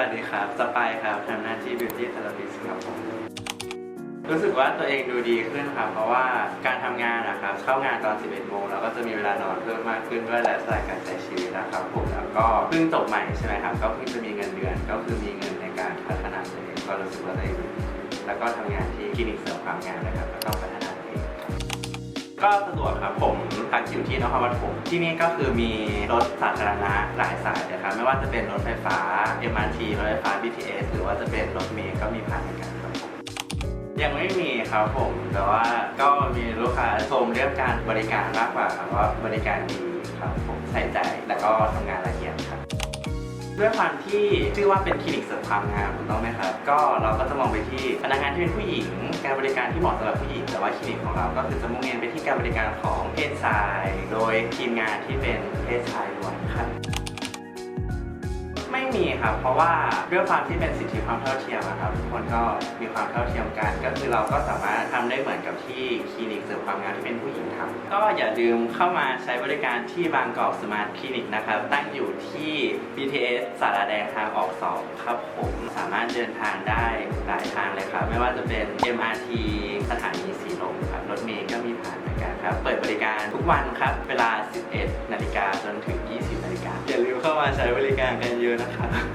วัสดีครับ สปายครับทำหน้าที่ beauty therapist ครับผมรู้สึกว่าตัวเองดูดีขึ้นครับ เพราะว่าการทำงานนะครับ เข้างานตอน 11 โมงแล้วก็จะมีเวลานอนเพิ่มมากขึ้นด้วยไลฟ์สไตล์การใช้ชีวิตนะครับผม แล้วก็เพิ่งจบใหม่ใช่ไหมครับ ก็เพิ่งจะมีเงินเดือน ก็คือมีเงินในการพัฒนาตัวเอง ก็รู้สึกว่าตัวเองแล้วก็ทำงานที่คลินิกเสริมความงามนะครับแล้วก็ ก็สะดวกครับผมพักอยู่ที่นครปฐมที่นี่ก็คือมีรถสาธารณะหลายสายนะครับไม่ว่าจะเป็นรถไฟฟ้า MRT รถไฟฟ้า BTS หรือว่าจะเป็นรถเมล์ก็มีผ่านในกันครับผมยังไม่มีครับผมแต่ว่าก็มีลูกค้าชมเรื่องการบริการมากกว่าครับว่าบริการดีครับผมใส่ใจแล้วก็ทำงานละเอียดครับ ด้วยความที่ชื่อว่าเป็นคลินิกเสริมความงามถูกต้องไหมครับก็เราก็จะมองไปที่พนักงานที่เป็นผู้หญิง การบริการที่เหมาะสำหรับผู้หญิงแต่ว่าคลินิกของเราก็คือจะมุ่งเน้นไปที่การบริการของเพศชาย โดยทีมงานที่เป็นเพศชาย มีครับ เพราะว่าด้วยความที่เป็นสิทธิความเท่าเทียมอะครับทุกคนก็มีความเท่าเทียมกัน ก็คือเราก็สามารถทำได้เหมือนกับที่คลินิกเสริมความงามที่เป็นผู้หญิงทำก็อย่าลืมเข้ามาใช้บริการที่บางกอกสมาร์ทคลินิกนะครับ ตั้งอยู่ที่ BTS สารแดงทางออกสองครับผมสามารถเดินทางได้หลายทางเลยครับ ไม่ว่าจะเป็น MRT สถานีสีลมครับรถเมล์ก็มีผ่านเหมือนกันครับ เปิดบริการทุกวันครับเวลา เข้ามาใช้บริการกันเยอะนะครับ